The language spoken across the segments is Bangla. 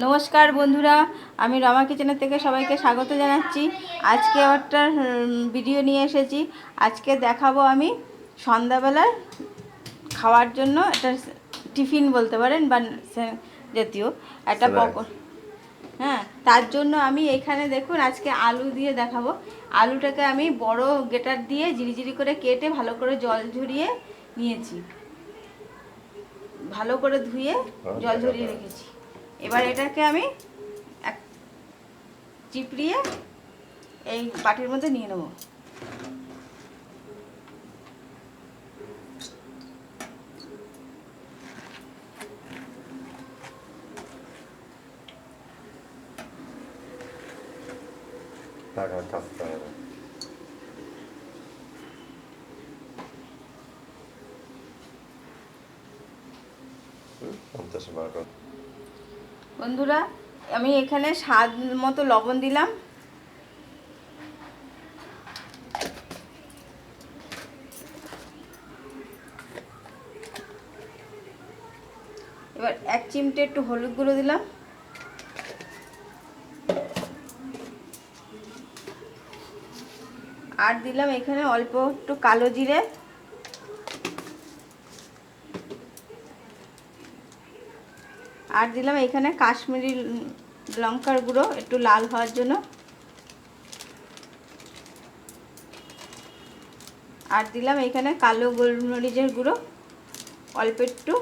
নমস্কার বন্ধুরা আমি রমা কিচেনের থেকে সবাইকে স্বাগত জানাচ্ছি। আজকে একটা ভিডিও নিয়ে এসেছি। আজকে দেখাবো আমি সন্ধ্যাবেলার খাওয়ার জন্য একটা টিফিন বলতে পারেন বা জাতীয় একটা. পকর হ্যাঁ তার জন্য আমি এখানে দেখুন আজকে আলু দিয়ে দেখাবো। আলুটাকে আমি বড় গেটার দিয়ে জিরিজিরি করে কেটে ভালো করে জল ঝরিয়ে নিয়েছি। ভালো করে ধুয়ে জল ঝরিয়ে রেখেছি। এবার এটাকে আমি এক চিপড়িয়ে এই বাটির মধ্যে নিয়ে নেব। পঞ্চাশ টাকা বন্ধুরা, আমি এখানে স্বাদ মতো লবণ দিলাম। এবার এক চিমটে একটু হলুদ গুঁড়ো দিলাম। আর দিলাম এখানে অল্প একটু কালো জিরে। আর দিলাম এখানে কাশ্মীরি লঙ্কার গুঁড়ো, একটু লাল হওয়ার জন্য। আর দিলাম এখানে কালো গোলমরিচের গুঁড়ো, অল্প একটু,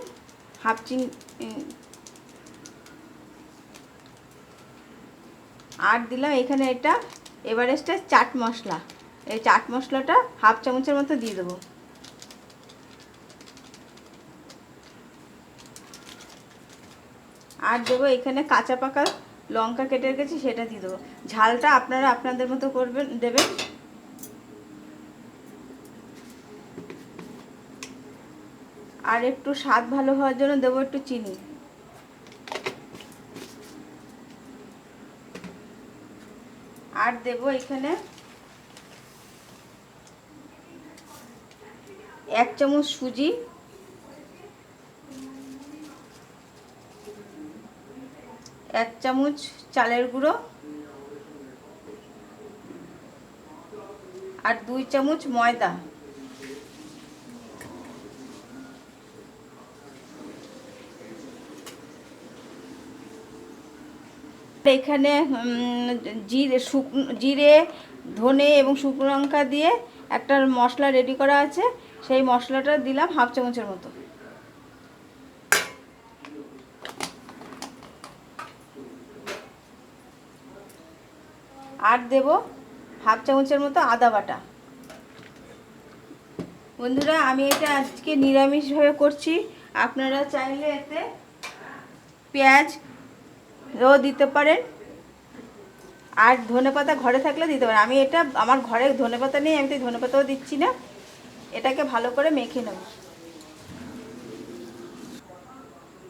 হাফ চিন আর দিলাম এখানে এটা এভারেস্টের চাট মশলা। এই চাট মশলাটা হাফ চামচের মতো দিয়ে দেবো। আর দেবো এখানে কাঁচা পাকা লঙ্কা কেটে রেখেছি, সেটা দিয়ে দেবো। ঝালটা আপনারা আপনাদের মতো করবেন, দেবেন। আর একটু স্বাদ ভালো হওয়ার জন্য দেবো একটু চিনি। আর দেবো এখানে এক চামচ সুজি। এক চামচ চালের গুঁড়ো আর দুই চামচ ময়দা। এখানে জিরে শুকনো জিরে, ধনে এবং শুকনো লঙ্কা দিয়ে একটা মশলা রেডি করা আছে। সেই মশলাটা দিলাম হাফ চামচের মতো। আর দেব হাফ চামচের মতো আদা বাটা। বন্ধুরা, আমি এটা আজকে নিরামিষভাবে করছি। আপনারা চাইলে এতে পেঁয়াজ ও দিতে পারেন। আর ধনেপাতা ঘরে থাকলে দিতে পারেন। আমি এটা আমার ঘরে ধনেপাতা নেই, আমি তো ধনেপাতাও দিচ্ছি না। এটাকে ভালো করে মেখে নেব।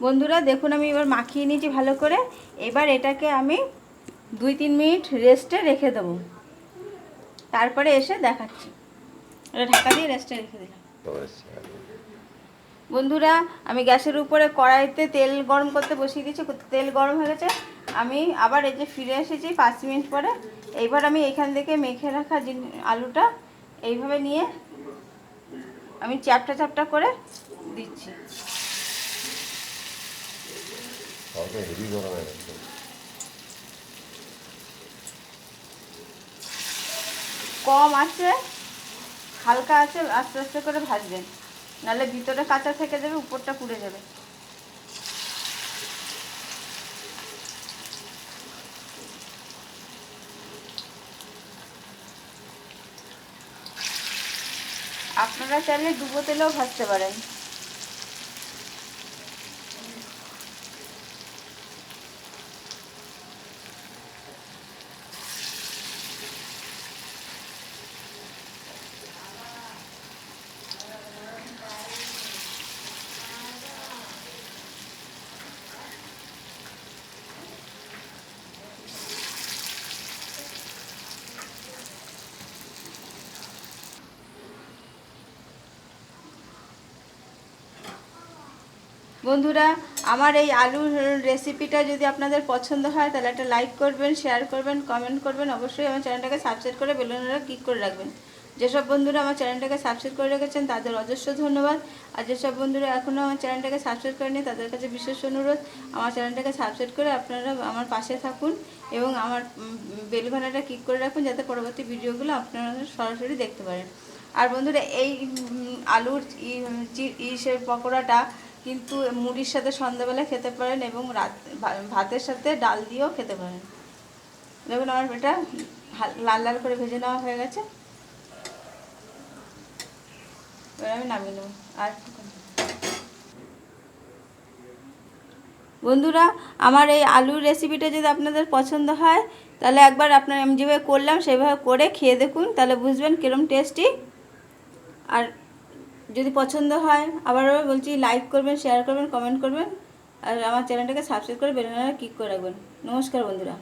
বন্ধুরা, দেখুন আমি এবার মাখিয়ে নিয়েছি ভালো করে। এবার এটাকে আমি দুই তিন মিনিট রেস্টে রেখে দেবো। তারপরে এসে দেখাচ্ছি। এটা ঢাকা দিয়ে রেস্টে রেখে দিলাম। বন্ধুরা, আমি গ্যাসের উপরে কড়াইতে তেল গরম করতে বসিয়ে দিয়েছি। তেল গরম হয়ে গেছে। আমি আবার এই যে ফিরে এসেছি পাঁচ মিনিট পরে। এইবার আমি এখান থেকে মেখে রাখা আলুটা এইভাবে নিয়ে আমি চ্যাপটা চ্যাপটা করে দিচ্ছি হেভি গরম হয়ে গেছে কম আছে হালকা আছে, আস্তে আস্তে করে ভাজবেন নাহলে ভিতরে কাঁচা থেকে যাবে, উপরটা পুড়ে যাবে। আপনারা চাইলে ডুবো তেলেও ভাজতে পারেন। বন্ধুরা, আমার এই আলুর রেসিপিটা যদি আপনাদের পছন্দ হয়, তাহলে একটা লাইক করবেন শেয়ার করবেন কমেন্ট করবেন। অবশ্যই আমার চ্যানেলটাকে সাবস্ক্রাইব করে বেলুনটা ক্লিক করে রাখবেন। যেসব বন্ধুরা আমার চ্যানেলটাকে সাবস্ক্রাইব করে রেখেছেন, তাদের অজস্র ধন্যবাদ। আর যেসব বন্ধুরা এখনও আমার চ্যানেলটাকে সাবস্ক্রাইব করেনি, তাদের কাছে বিশেষ অনুরোধ, আমার চ্যানেলটাকে সাবস্ক্রাইব করে আপনারা আমার পাশে থাকুন এবং আমার বেল ঘন্টাটা ক্লিক করে রাখুন, যাতে পরবর্তী ভিডিওগুলো আপনারা সরাসরি দেখতে পারেন। আর বন্ধুরা, এই আলুর ইসের পকোড়াটা কিন্তু মুড়ির সাথে সন্ধ্যাবেলা খেতে পারেন এবং রাত ভাতের সাথে ডাল দিয়েও খেতে পারেন। দেখুন আমার এটা লাল লাল করে ভেজে নেওয়া হয়ে গেছে। এবার আমি নামিয়ে নেব। আর বন্ধুরা, আমার এই আলুর রেসিপিটা যদি আপনাদের পছন্দ হয়, তাহলে একবার আপনার আমি যেভাবে করলাম, সেভাবে করে খেয়ে দেখুন। তাহলে বুঝবেন কীরকম টেস্টি আর যদি পছন্দ হয় আবারও বলছি লাইক করবেন শেয়ার করবেন কমেন্ট করবেন, আর আমার চ্যানেলটাকে সাবস্ক্রাইব করে বেলুনটা ক্লিক করে রাখবেন। নমস্কার বন্ধুরা।